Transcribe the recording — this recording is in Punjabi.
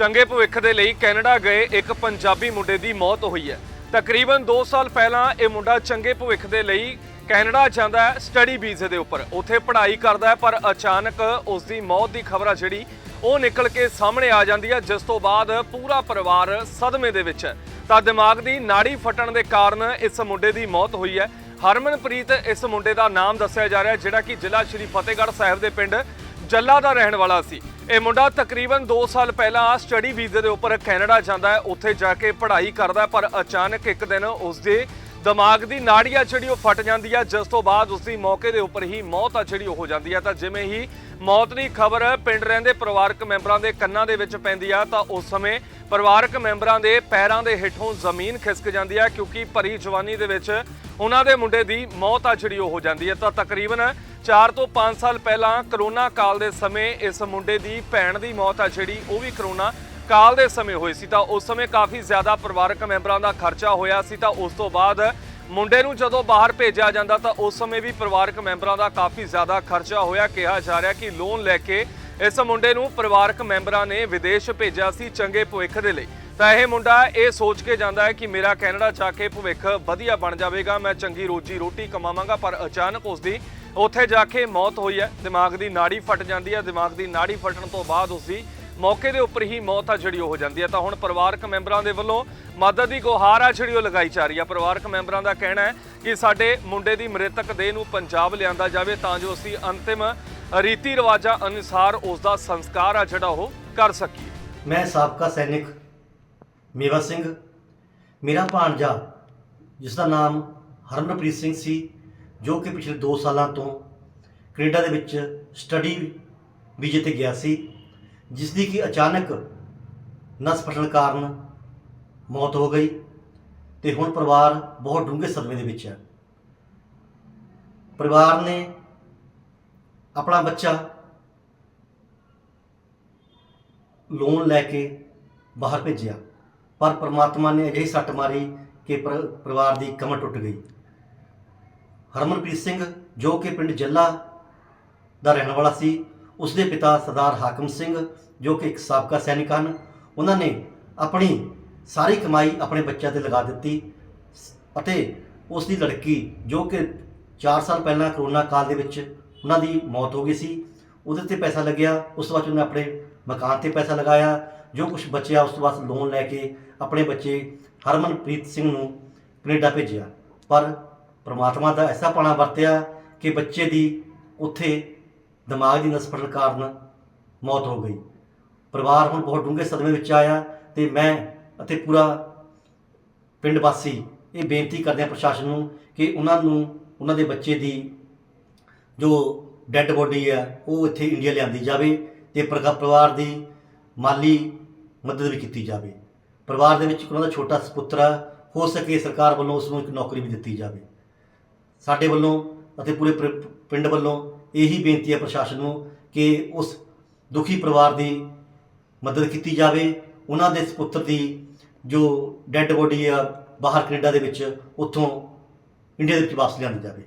ਚੰਗੇ ਭਵਿੱਖ ਦੇ ਲਈ ਕੈਨੇਡਾ ਗਏ ਇੱਕ ਪੰਜਾਬੀ ਮੁੰਡੇ ਦੀ ਮੌਤ ਹੋਈ ਹੈ। ਤਕਰੀਬਨ 2 ਸਾਲ ਪਹਿਲਾਂ ਇਹ ਮੁੰਡਾ ਚੰਗੇ ਭਵਿੱਖ ਦੇ ਲਈ ਕੈਨੇਡਾ ਜਾਂਦਾ ਹੈ ਸਟੱਡੀ ਵੀਜ਼ੇ ਦੇ ਉੱਪਰ। ਉੱਥੇ ਪੜ੍ਹਾਈ ਕਰਦਾ ਹੈ, ਪਰ ਅਚਾਨਕ ਉਸ ਦੀ ਮੌਤ ਦੀ ਖਬਰ ਆ ਜਿਹੜੀ, ਉਹ ਨਿਕਲ ਕੇ ਸਾਹਮਣੇ ਆ ਜਾਂਦੀ ਹੈ, ਜਿਸ ਤੋਂ ਬਾਅਦ ਪੂਰਾ ਪਰਿਵਾਰ ਸਦਮੇ ਦੇ ਵਿੱਚ ਹੈ। ਤਾਂ ਦਿਮਾਗ ਦੀ ਨਾੜੀ ਫਟਣ ਦੇ ਕਾਰਨ ਇਸ ਮੁੰਡੇ ਦੀ ਮੌਤ ਹੋਈ ਹੈ। ਹਰਮਨਪ੍ਰੀਤ ਇਸ ਮੁੰਡੇ ਦਾ ਨਾਮ ਦੱਸਿਆ ਜਾ ਰਿਹਾ, ਜਿਹੜਾ ਕਿ ਜ਼ਿਲ੍ਹਾ ਸ਼੍ਰੀ ਫਤਿਹਗੜ੍ਹ ਸਾਹਿਬ ਦੇ ਪਿੰਡ ਜੱਲਾ ਦਾ ਰਹਿਣ ਵਾਲਾ ਸੀ। ਇਹ ਮੁੰਡਾ ਤਕਰੀਬਨ 2 ਸਾਲ ਪਹਿਲਾਂ ਸਟੱਡੀ ਵੀਜ਼ੇ ਦੇ ਉੱਪਰ ਕੈਨੇਡਾ ਜਾਂਦਾ ਹੈ, ਉੱਥੇ ਜਾ ਕੇ ਪੜ੍ਹਾਈ ਕਰਦਾ ਪਰ ਅਚਾਨਕ ਇੱਕ ਦਿਨ ਉਸ ਦੇ ਦਿਮਾਗ ਦੀ ਨਾੜੀ ਆ ਜਿਹੜੀ ਉਹ ਫਟ ਜਾਂਦੀ ਹੈ ਜਿਸ ਤੋਂ ਬਾਅਦ ਉਸ ਦੀ ਮੌਕੇ ਦੇ ਉੱਪਰ ਹੀ ਮੌਤ ਆ ਜਿਹੜੀ ਉਹ ਹੋ ਜਾਂਦੀ ਹੈ ਤਾਂ ਜਿਵੇਂ ਹੀ ਮੌਤ ਦੀ ਖਬਰ ਪਿੰਡ ਰਹਿੰਦੇ ਪਰਿਵਾਰਕ ਮੈਂਬਰਾਂ ਦੇ ਕੰਨਾਂ ਦੇ ਵਿੱਚ ਪੈਂਦੀ ਆ, ਤਾਂ ਉਸ ਸਮੇਂ ਪਰਿਵਾਰਕ ਮੈਂਬਰਾਂ ਦੇ ਪੈਰਾਂ ਦੇ ਹੇਠੋਂ ਜ਼ਮੀਨ ਖਿਸਕ ਜਾਂਦੀ ਹੈ ਕਿਉਂਕਿ ਭਰੀ ਜਵਾਨੀ ਦੇ ਵਿੱਚ ਉਹਨਾਂ ਦੇ ਮੁੰਡੇ ਦੀ ਮੌਤ ਆ ਜਿਹੜੀ ਉਹ ਹੋ ਜਾਂਦੀ ਹੈ। ਤਾਂ ਤਕਰੀਬਨ 4 ਤੋਂ 5 ਸਾਲ ਪਹਿਲਾਂ ਕਰੋਨਾ ਕਾਲ ਦੇ ਸਮੇਂ ਇਸ ਮੁੰਡੇ ਦੀ ਭੈਣ ਦੀ ਮੌਤ ਆ ਜਿਹੜੀ, ਉਹ ਵੀ ਕਰੋਨਾ ਕਾਲ ਦੇ ਸਮੇਂ ਹੋਈ ਸੀ। ਤਾਂ ਉਸ ਸਮੇਂ ਕਾਫੀ ਜ਼ਿਆਦਾ ਪਰਿਵਾਰਕ ਮੈਂਬਰਾਂ ਦਾ ਖਰਚਾ ਹੋਇਆ ਸੀ। ਤਾਂ ਉਸ ਤੋਂ ਬਾਅਦ ਮੁੰਡੇ ਨੂੰ ਜਦੋਂ ਬਾਹਰ ਭੇਜਿਆ ਜਾਂਦਾ, ਤਾਂ ਉਸ ਸਮੇਂ ਵੀ ਪਰਿਵਾਰਕ ਮੈਂਬਰਾਂ ਦਾ ਕਾਫੀ ਜ਼ਿਆਦਾ ਖਰਚਾ ਹੋਇਆ। ਕਿਹਾ ਜਾ ਰਿਹਾ ਕਿ ਲੋਨ ਲੈ ਕੇ ਇਸ ਮੁੰਡੇ ਨੂੰ ਪਰਿਵਾਰਕ ਮੈਂਬਰਾਂ ਨੇ ਵਿਦੇਸ਼ ਭੇਜਿਆ ਸੀ ਚੰਗੇ ਭਵਿੱਖ ਦੇ ਲਈ। ਤਾਂ ਇਹ ਮੁੰਡਾ ਇਹ ਸੋਚ ਕੇ ਜਾਂਦਾ ਹੈ ਕਿ ਮੇਰਾ ਕੈਨੇਡਾ ਜਾ ਕੇ ਭਵਿੱਖ ਵਧੀਆ ਬਣ ਜਾਵੇਗਾ, ਮੈਂ ਚੰਗੀ ਰੋਜੀ ਰੋਟੀ ਕਮਾਵਾਂਗਾ, ਪਰ ਅਚਾਨਕ ਉਸ ਦੀ ਉੱਥੇ ਜਾ ਕੇ ਮੌਤ ਹੋਈ ਹੈ। ਦਿਮਾਗ ਦੀ ਨਾੜੀ ਫਟ ਜਾਂਦੀ ਹੈ। ਦਿਮਾਗ ਦੀ ਨਾੜੀ ਫਟਣ ਤੋਂ ਬਾਅਦ ਉਸ ਦੀ ਮੌਕੇ ਦੇ ਉੱਪਰ ਹੀ ਮੌਤ ਆ ਜਿਹੜੀ ਉਹ ਹੋ ਜਾਂਦੀ ਹੈ। ਤਾਂ ਹੁਣ ਪਰਿਵਾਰਕ ਮੈਂਬਰਾਂ ਦੇ ਵੱਲੋਂ ਮਦਦ ਦੀ ਗੁਹਾਰ ਆ ਜਿਹੜੀ ਉਹ ਲਗਾਈ ਜਾ ਰਹੀ ਹੈ। ਪਰਿਵਾਰਕ ਮੈਂਬਰਾਂ ਦਾ ਕਹਿਣਾ ਹੈ ਕਿ ਸਾਡੇ ਮੁੰਡੇ ਦੀ ਮ੍ਰਿਤਕ ਦੇਹ ਨੂੰ ਪੰਜਾਬ ਲਿਆਂਦਾ ਜਾਵੇ ਤਾਂ ਜੋ ਅਸੀਂ ਅੰਤਿਮ ਰੀਤੀ ਰਿਵਾਜਾਂ ਅਨੁਸਾਰ ਉਸ ਦਾ ਸੰਸਕਾਰ ਆ ਜਿਹੜਾ ਉਹ ਕਰ ਸਕੀਏ। ਮੈਂ ਸਾਬਕਾ ਸੈਨਿਕ ਮੇਵਾ ਸਿੰਘ, ਮੇਰਾ ਭਾਣਜਾ ਜਿਸ ਦਾ ਨਾਮ ਹਰਮਨਪ੍ਰੀਤ ਸਿੰਘ ਸੀ, ਜੋ ਕਿ ਪਿਛਲੇ 2 ਸਾਲਾਂ ਤੋਂ ਕੈਨੇਡਾ ਦੇ ਵਿੱਚ ਸਟੱਡੀ ਵੀਜ਼ੇ ਤੇ ਗਿਆ ਸੀ ਜਿਸ ਦੀ ਕਿ ਅਚਾਨਕ ਨਸ ਫਟਣ ਕਾਰਨ ਮੌਤ ਹੋ ਗਈ ਤੇ ਹੁਣ ਪਰਿਵਾਰ ਬਹੁਤ ਡੂੰਘੇ ਸਦਮੇ ਦੇ ਵਿੱਚ ਹੈ। ਪਰਿਵਾਰ ਨੇ ਆਪਣਾ ਬੱਚਾ ਲੋਨ ਲੈ ਕੇ ਬਾਹਰ ਭੇਜਿਆ। ਪਰ ਪ੍ਰਮਾਤਮਾ ਨੇ ਅਜਿਹੀ ਸੱਟ ਮਾਰੀ ਕਿ ਪਰਿਵਾਰ ਦੀ ਕਮਰ ਟੁੱਟ ਗਈ। ਹਰਮਨਪ੍ਰੀਤ ਸਿੰਘ, ਜੋ ਕਿ ਪਿੰਡ ਜੱਲਾ ਦਾ ਰਹਿਣ ਵਾਲਾ ਸੀ ਉਸ ਦੇ ਪਿਤਾ ਸਰਦਾਰ ਹਾਕਮ ਸਿੰਘ, ਜੋ ਕਿ ਇੱਕ ਸਾਬਕਾ ਸੈਨਿਕ ਹਨ, ਉਹਨਾਂ ਨੇ ਆਪਣੀ ਸਾਰੀ ਕਮਾਈ ਆਪਣੇ ਬੱਚਿਆਂ ਤੇ ਲਗਾ ਦਿੱਤੀ ਅਤੇ ਉਸ ਦੀ ਲੜਕੀ, ਜੋ ਕਿ 4 ਸਾਲ ਪਹਿਲਾਂ ਕਰੋਨਾ ਕਾਲ ਦੇ ਵਿੱਚ ਉਹਨਾਂ ਦੀ ਮੌਤ ਹੋ ਗਈ ਸੀ। ਉਹਦੇ ਤੇ ਪੈਸਾ ਲੱਗਿਆ। ਉਸ ਤੋਂ ਬਾਅਦ ਉਹਨੇ ਆਪਣੇ ਮਕਾਨ ਤੇ ਪੈਸਾ ਲਗਾਇਆ। ਜੋ ਕੁਝ ਬਚਿਆ, ਉਸ ਤੋਂ ਬਾਅਦ ਲੋਨ ਲੈ ਕੇ ਆਪਣੇ ਬੱਚੇ ਹਰਮਨਪ੍ਰੀਤ ਸਿੰਘ ਨੂੰ ਕੈਨੇਡਾ ਭੇਜਿਆ। ਪਰ ਪ੍ਰਮਾਤਮਾ ਦਾ ਐਸਾ ਪਾਣਾ ਵਰਤਿਆ ਕਿ ਬੱਚੇ ਦੀ ਉੱਥੇ ਦਿਮਾਗ ਦੀ ਨਸ ਫਟਣ ਕਾਰਨ ਮੌਤ ਹੋ ਗਈ। ਪਰਿਵਾਰ ਹੁਣ ਬਹੁਤ ਡੂੰਘੇ ਸਦਮੇ ਵਿੱਚ ਆਇਆ ਤੇ ਮੈਂ ਅਤੇ ਪੂਰਾ ਪਿੰਡ ਵਾਸੀ ਇਹ ਬੇਨਤੀ ਕਰਦੇ ਆ ਪ੍ਰਸ਼ਾਸਨ ਨੂੰ ਕਿ ਉਹਨਾਂ ਨੂੰ, ਉਹਨਾਂ ਦੇ ਬੱਚੇ ਦੀ ਜੋ ਡੈੱਡ ਬੋਡੀ ਹੈ ਉਹ ਇੱਥੇ ਇੰਡੀਆ ਲਿਆਂਦੀ ਜਾਵੇ ਤੇ ਪ੍ਰਗਾ- ਪਰਿਵਾਰ ਦੀ ਮਾਲੀ ਮਦਦ ਵੀ ਕੀਤੀ ਜਾਵੇ। ਪਰਿਵਾਰ ਦੇ ਵਿੱਚ ਉਹਨਾਂ ਦਾ ਛੋਟਾ ਸੁਪੁੱਤਰ ਹੈ ਹੋ ਸਕੇ ਸਰਕਾਰ ਵੱਲੋਂ ਉਸ ਨੂੰ ਇੱਕ ਨੌਕਰੀ ਵੀ ਦਿੱਤੀ ਜਾਵੇ। ਸਾਡੇ ਵੱਲੋਂ ਅਤੇ ਪੂਰੇ ਪਿੰਡ ਵੱਲੋਂ ਇਹੀ ਬੇਨਤੀ ਹੈ ਪ੍ਰਸ਼ਾਸਨ ਨੂੰ ਕਿ ਉਸ ਦੁਖੀ ਪਰਿਵਾਰ ਦੀ ਮਦਦ ਕੀਤੀ ਜਾਵੇ। ਉਹਨਾਂ ਦੇ ਸੁਪੁੱਤਰ ਦੀ ਜੋ ਡੈੱਡ ਬੋਡੀ ਆ, ਬਾਹਰ ਕੈਨੇਡਾ ਦੇ ਵਿੱਚ, ਉੱਥੋਂ ਇੰਡੀਆ ਦੇ ਵਿੱਚ ਵਾਪਸ ਲਿਆਂਦੀ ਜਾਵੇ।